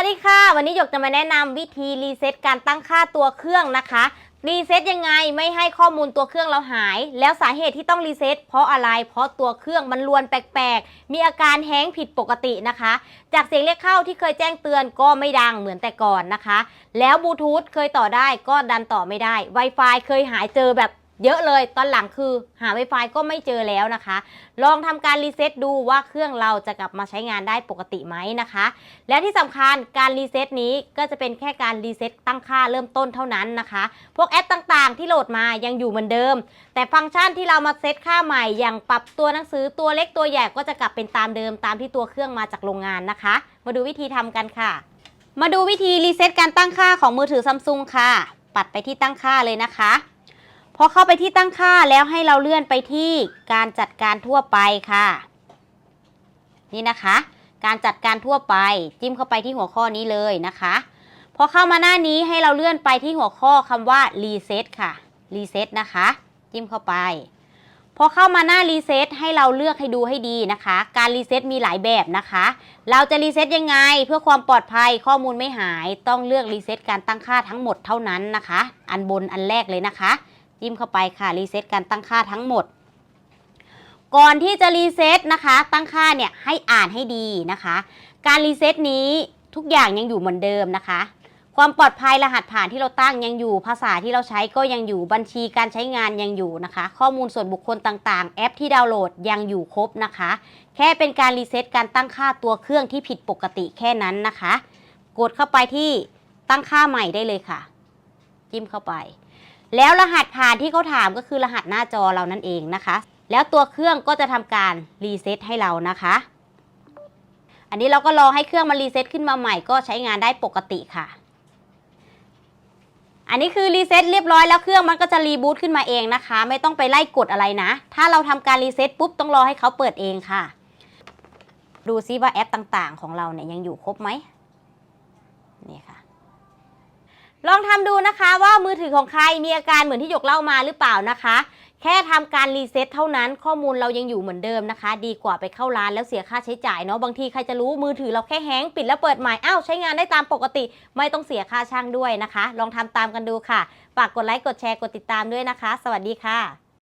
วัสดีค่ะ วันนี้หยกจะมาแนะนำวิธีรีเซ็ตการตั้งค่าตัวเครื่องนะคะรีเซ็ตยังไงไม่ให้ข้อมูลตัวเครื่องเราหาย แล้วสาเหตุที่ต้องรีเซ็ตเพราะอะไร เพราะตัวเครื่องมันรวนแปลกๆ มีอาการแห้งผิดปกตินะคะ จากเสียงเรียกเข้าที่เคยแจ้งเตือนก็ไม่ดังเหมือนแต่ก่อนนะคะ แล้วบลูทูธเคยต่อได้ก็ดันต่อไม่ได้ Wi-Fi เคยหายเจอแบบ เยอะเลยตอนหลังคือหา Wi-Fi ก็ไม่เจอแล้วนะคะ ลองทำการรีเซ็ตดูว่าเครื่องเราจะกลับมาใช้งานได้ปกติไหมนะคะ และที่สำคัญการรีเซ็ตนี้ก็จะเป็นแค่การรีเซ็ตตั้งค่าเริ่มต้นเท่านั้นนะคะ พวกแอปต่างๆ ที่โหลดมายังอยู่เหมือนเดิม แต่ฟังก์ชันที่เรามาเซ็ตค่าใหม่อย่างปรับตัวหนังสือตัวเล็กตัวใหญ่ก็จะกลับเป็นตามเดิมตามที่ตัวเครื่องมาจากโรงงานนะคะ มาดูวิธีทำกันค่ะ มาดูวิธีรีเซ็ตการตั้งค่าของมือถือซัมซุงค่ะ ปัดไปที่ตั้งค่าเลยนะคะ พอเข้าไปที่ตั้งค่าแล้วให้เราเลื่อนไปที่การจัดการทั่วไปค่ะ นี่นะคะ การจัดการทั่วไป จิ้มเข้าไปที่หัวข้อนี้เลยนะคะพอเข้ามาหน้านี้ให้เราเลื่อนไปที่หัวข้อคำว่า reset ค่ะ reset นะคะ จิ้มเข้าไป พอเข้ามาหน้า reset ให้เราเลือกให้ดูให้ดีนะคะ การรีเซ็ตมีหลายแบบนะคะ เราจะรีเซ็ตยังไงเพื่อความปลอดภัยข้อมูลไม่หาย ต้องเลือกรีเซ็ตการตั้งค่าทั้งหมดเท่านั้นนะคะ อันบนอันแรกเลยนะคะ จิ้มเข้าไปค่ะรีเซ็ตการตั้งค่าทั้งหมด ก่อนที่จะรีเซ็ตนะคะ ตั้งค่าเนี่ยให้อ่านให้ดีนะคะ การรีเซ็ตนี้ทุกอย่างยังอยู่เหมือนเดิมนะคะ ความปลอดภัยรหัสผ่านที่เราตั้งยังอยู่ ภาษาที่เราใช้ก็ยังอยู่บัญชีการใช้งานยังอยู่นะคะ ข้อมูลส่วนบุคคลต่างๆ แอปที่ดาวน์โหลดยังอยู่ครบนะคะ แค่เป็นการรีเซ็ตการตั้งค่าตัวเครื่องที่ผิดปกติแค่นั้นนะคะ กดเข้าไปที่ตั้งค่าใหม่ได้เลยค่ะ จิ้มเข้าไป แล้วรหัสผ่านที่เขาถามก็คือรหัสหน้าจอเรานั่นเองนะคะ แล้วตัวเครื่องก็จะทำการรีเซ็ตให้เรานะคะ อันนี้เราก็รอให้เครื่องมันรีเซ็ตขึ้นมาใหม่ก็ใช้งานได้ปกติค่ะ อันนี้คือรีเซ็ตเรียบร้อยแล้วเครื่องมันก็จะรีบูตขึ้นมาเองนะคะ ไม่ต้องไปไล่กดอะไรนะ ถ้าเราทำการรีเซ็ตปุ๊บต้องรอให้เขาเปิดเองค่ะ ดูซิว่าแอปต่างๆ ของเราเนี่ยยังอยู่ครบไหม ลองทำดูนะคะว่ามือถือของใครมีอาการเหมือนที่หยกเล่ามาหรือเปล่านะคะ แค่ทำการรีเซ็ตเท่านั้นข้อมูลเรายังอยู่เหมือนเดิมนะคะ ดีกว่าไปเข้าร้านแล้วเสียค่าใช้จ่ายเนาะบางทีใครจะรู้มือถือเราแค่แฮงปิดแล้วเปิดใหม่อ้าวใช้งานได้ตามปกติ ไม่ต้องเสียค่าช่างด้วยนะคะ ลองทำตามกันดูค่ะฝากกดไลค์กดแชร์กดติดตามด้วยนะคะ สวัสดีค่ะ